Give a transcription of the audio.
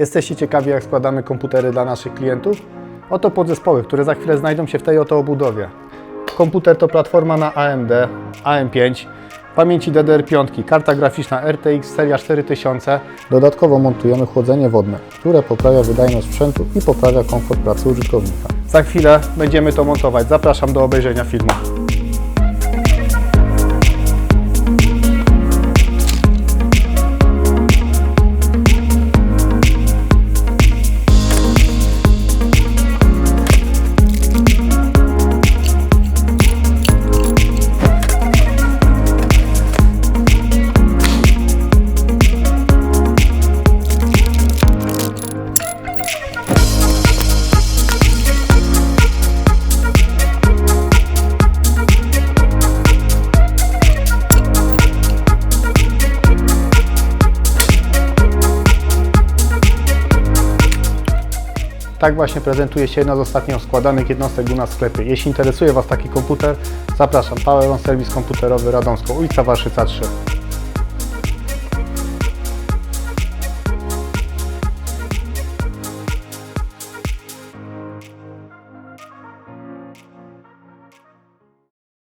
Jesteście ciekawi, jak składamy komputery dla naszych klientów? Oto podzespoły, które za chwilę znajdą się w tej oto obudowie. Komputer to platforma na AMD, AM5, pamięci DDR5, karta graficzna RTX seria 4000. Dodatkowo montujemy chłodzenie wodne, które poprawia wydajność sprzętu i poprawia komfort pracy użytkownika. Za chwilę będziemy to montować. Zapraszam do obejrzenia filmu. Tak właśnie prezentuje się jedna z ostatnio składanych jednostek u nas w sklepie. Jeśli interesuje Was taki komputer, zapraszam. Power On Serwis Komputerowy Radomsko, ulica Warszyca 3.